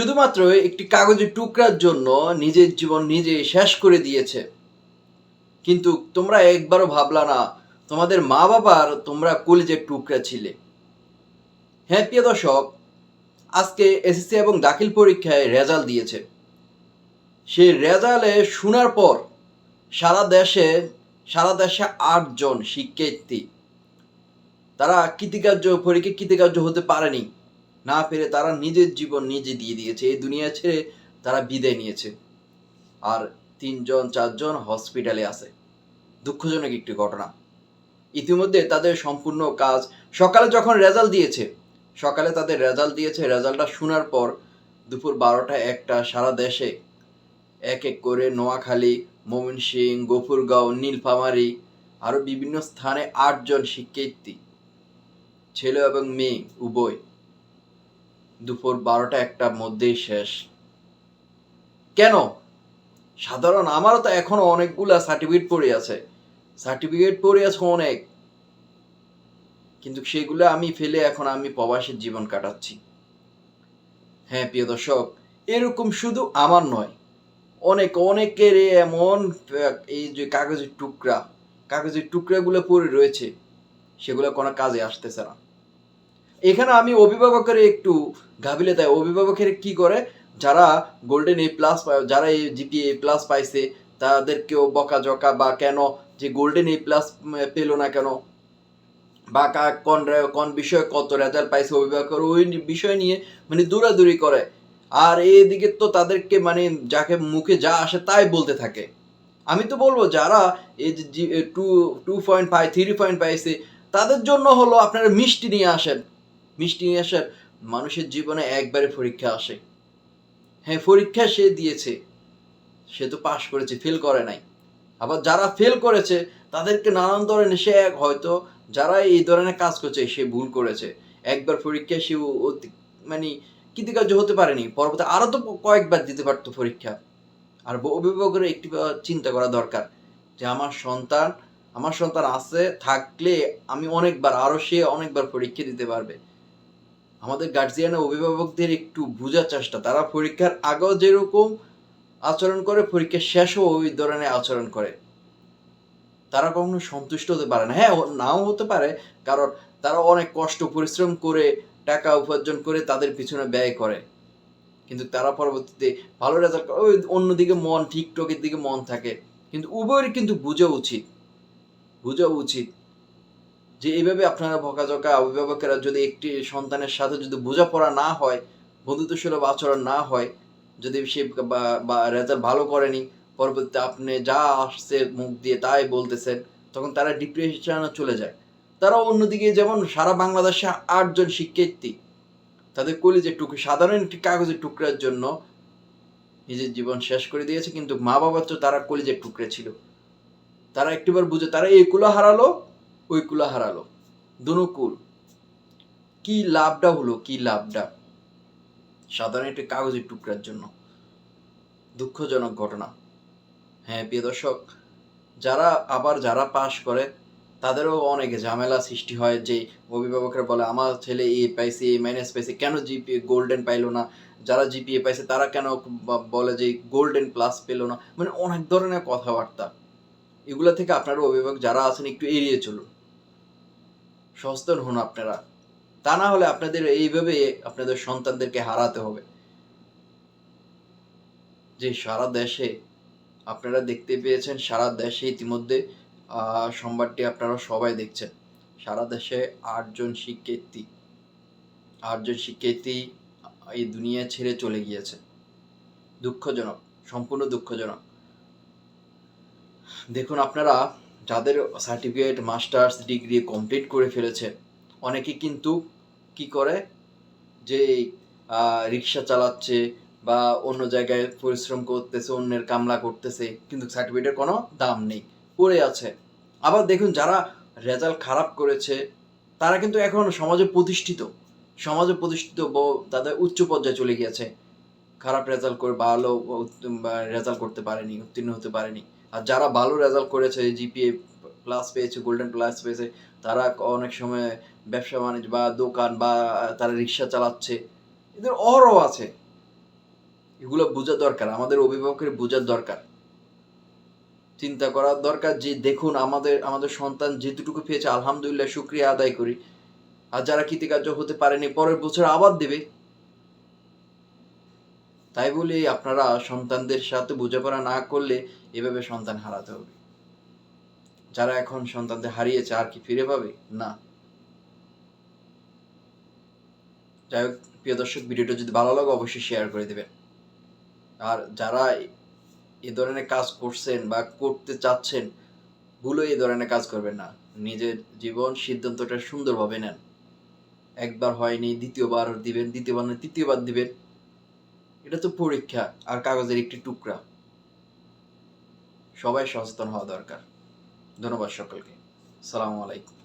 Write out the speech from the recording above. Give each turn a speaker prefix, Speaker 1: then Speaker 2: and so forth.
Speaker 1: শুধুমাত্র একটি কাগজের টুকরার জন্য নিজের জীবন নিজে শেষ করে দিয়েছে। কিন্তু তোমরা একবারও ভাবলা না, তোমাদের মা বাবার তোমরা কলেজের টুকরা ছিলে। হ্যাঁ প্রিয় দর্শক, আজকে এসএসসি এবং দাখিল পরীক্ষায় রেজাল্ট দিয়েছে। সেই রেজাল্টে শোনার পর সারা দেশে সারা দেশে আটজন শিক্ষার্থী। তারা কৃতিকার্য পরীক্ষা কৃতিকার্য হতে পারেনি। না পেরে তারা নিজের জীবন নিজে দিয়ে দিয়েছে। এই দুনিয়া ছেড়ে তারা বিদায় নিয়েছে। আর তিনজন, চারজন হসপিটালে আছে। দুঃখজনক একটি ঘটনা। ইতিমধ্যে তাদের সম্পূর্ণ কাজ সকালে যখন রেজাল্ট দিয়েছে, সকালে তাদের রেজাল্ট দিয়েছে। রেজাল্টটা শোনার পর দুপুর বারোটা, একটা সারা দেশে এক এক করে নোয়াখালী ময়মনসিং গফুরগাঁও নীলফামারী আরও বিভিন্ন স্থানে আটজন শিক্ষার্থী, ছেলে এবং মেয়ে, উভয় দুপুর বারোটা একটার মধ্যেই শেষ। কেন? সাধারণ আমারও তো এখনও অনেকগুলা সার্টিফিকেট পড়ে আছে। সার্টিফিকেট পড়ে আছে অনেক। কিন্তু সেগুলো আমি ফেলে এখন আমি প্রবাসের জীবন কাটাচ্ছি। হ্যাঁ প্রিয় দর্শক, এরকম শুধু আমার নয়। অনেক, অনেকের এমন, এই যে কাগজের টুকরা, কাগজের টুকরাগুলো পড়ে রয়েছে, সেগুলো কোনো কাজে আসতেছে না। এখানে আমি অভিভাবকের একটু গাবিলে দেয় অভিভাবকের কি করে? যারা গোল্ডেন এ প্লাস যারা এই জিপিএ প্লাস পাইছে, তাদেরকেও বকাঝকা বা কেন যে গোল্ডেন এ প্লাস পেল না কেন? বা কোন কোন বিষয়ে কত রেজাল্ট পাইছে অভিভাবকের? ওই বিষয় নিয়ে মানে দৌড়াদৌড়ি করে। আর এদিকে তো তাদেরকে মানে যাকে মুখে যা আসে তাই বলতে থাকে। আমি তো বলব যারা এই যে two two point five three point পাইছে, তাদের জন্য হলো আপনারা মিষ্টি নিয়ে আসেন। মিষ্টি নিয়ে আসার মানুষের জীবনে একবারে পরীক্ষা আসে। হ্যাঁ পরীক্ষা সে দিয়েছে। সে তো পাশ করেছে ফেল করে নাই। আবার যারা ফেল করেছে, তাদেরকে নানান ধরনের, সে এক হয়তো যারা এই ধরনের কাজ করছে, সে ভুল করেছে। একবার পরীক্ষায় সে মানে কৃতিকার্য হতে পারেনি। পরবর্তী আরও তো কয়েকবার দিতে পারতো পরীক্ষা। আর অভিভাবকের একটি চিন্তা করা দরকার যে আমার সন্তান আমার সন্তান আছে, থাকলে আমি অনেকবার আরও সে অনেকবার পরীক্ষা দিতে পারবে। আমাদের গার্জিয়ান অভিভাবকদের একটু বোঝার চেষ্টা। তারা পরীক্ষার আগেও যেরকম আচরণ করে পরীক্ষা শেষও ওই ধরনের আচরণ করে। তারা কখনো সন্তুষ্ট হতে পারে না। হ্যাঁ নাও হতে পারে, কারণ তারা অনেক কষ্ট, পরিশ্রম করে, টাকা উপার্জন করে তাদের পিছনে ব্যয় করে। কিন্তু তারা পরবর্তীতে ভালো রেজাল্ট করে। ওই অন্যদিকে মন টিকটকের দিকে মন থাকে। কিন্তু উভয়ের কিন্তু বোঝা উচিত। বোঝা উচিত যে এইভাবে আপনারা বকাঝকা অভিভাবকেরা যদি একটি সন্তানের সাথে যদি বোঝাপড়া না হয় বন্ধুত্ব সুলভ আচরণ না হয়, যদি সে বা- রেজাল্ট ভালো করেনি, পরবর্তীতে আপনি যা আসছে মুখ দিয়ে তাই বলতেছেন, তখন তারা ডিপ্রেশনে চলে যায়। তারা অন্যদিকে যেমন সারা বাংলাদেশে আটজন শিক্ষার্থী, তাদের কলেজের টুকরো, সাধারণ একটি কাগজের টুকরার জন্য নিজের জীবন শেষ করে দিয়েছে, কিন্তু মা বাবা তো তারা কলেজের টুকরে ছিল। তারা একটিবার বুঝে, তারা এই কুলা হারালো ওই কুলা হারালো। দুনুকুল, কি লাভটা হলো, কি লাভটা? সাধারণ একটি কাগজের টুকরার জন্য। দুঃখজনক ঘটনা। হ্যাঁ প্রিয় দর্শক, যারা আবার যারা পাশ করে, তাদেরও অনেক ঝামেলা সৃষ্টি হয় যে অভিভাবকরা বলে, আমার ছেলে এ পাইছে এ মাইনাস পাইছে, কেন জিপিএ গোল্ডেন পাইলো না? যারা জিপিএ পাইছে, তারা কেন বলে যে গোল্ডেন প্লাস পেল না? মানে অনেক ধরনের কথাবার্তা। এগুলো থেকে আপনারা অভিভাবক যারা আছেন, একটু এড়িয়ে চলুন। সচেতন হন আপনারা। তা না হলে আপনাদের এইভাবে আপনাদের সন্তানদেরকে হারাতে হবে। যে সারা দেশে আপনারা দেখতে পেয়েছেন, সারা দেশে ইতিমধ্যে সংবাদটি আপনারা সবাই দেখছেন। সারা দেশে আটজন শিক্ষার্থী আটজন শিক্ষার্থী এই দুনিয়া ছেড়ে চলে গিয়েছে। দুঃখজনক, সম্পূর্ণ দুঃখজনক। দেখুন আপনারা যাদের সার্টিফিকেট মাস্টার্স ডিগ্রি কমপ্লিট করে ফেলেছে, অনেকে কিন্তু কি করে? যে রিক্সা চালাচ্ছে বা অন্য জায়গায় পরিশ্রম করতেছে, অন্যের কামলা করতেছে, কিন্তু সার্টিফিকেটের কোনো দাম নেই, পড়ে আছে। আবার দেখুন, যারা রেজাল্ট খারাপ করেছে, তারা কিন্তু এখন সমাজে প্রতিষ্ঠিত। সমাজে প্রতিষ্ঠিত তাদের উচ্চ পর্যায়ে চলে গিয়েছে। খারাপ রেজাল্ট করে ভালো রেজাল্ট করতে পারেনি, উত্তীর্ণ হতে পারেনি। আর যারা ভালো রেজাল্ট করেছে জিপিএ প্লাস পেয়েছে গোল্ডেন প্লাস পেয়েছে, তারা অনেক সময় ব্যবসা বাণিজ্য বা দোকান বা তারা রিক্সা চালাচ্ছে। এদের অহরহ আছে। এগুলো বোঝা দরকার, আমাদের অভিভাবকের বোঝার দরকার। চিন্তা করার দরকার যে, দেখুন আমাদের আমাদের সন্তান যেটুকু পেয়েছে, আলহামদুলিল্লাহ, শুক্রিয়া আদায় করি। আর যারা কৃতিকার্য হতে পারেনি, পরের বছর আবার দেবে। তাই বলে আপনারা সন্তানদের সাথে বোঝাপড়া না করলে এভাবে সন্তান হারাতে হবে। যারা এখন সন্তানদের হারিয়েছে, আর কি ফিরে পাবে? না। যাই হোক, প্রিয় দর্শক, ভিডিওটা যদি ভালো লাগে, অবশ্যই শেয়ার করে দেবেন। আর যারা এ ধরনের কাজ করছেন বা করতে চাচ্ছেন, ভুলও এই ধরনের কাজ করবেন না। নিজের জীবন সিদ্ধান্তটা সুন্দরভাবে নেন। একবার হয়নি, দ্বিতীয়বার দিবেন, দ্বিতীয়বার তৃতীয়বার দিবেন। এটা তো পরীক্ষা আর কাগজের একটি টুকরা। সবাই সচেতন হওয়া দরকার। ধন্যবাদ সকলকে। সালামু আলাইকুম।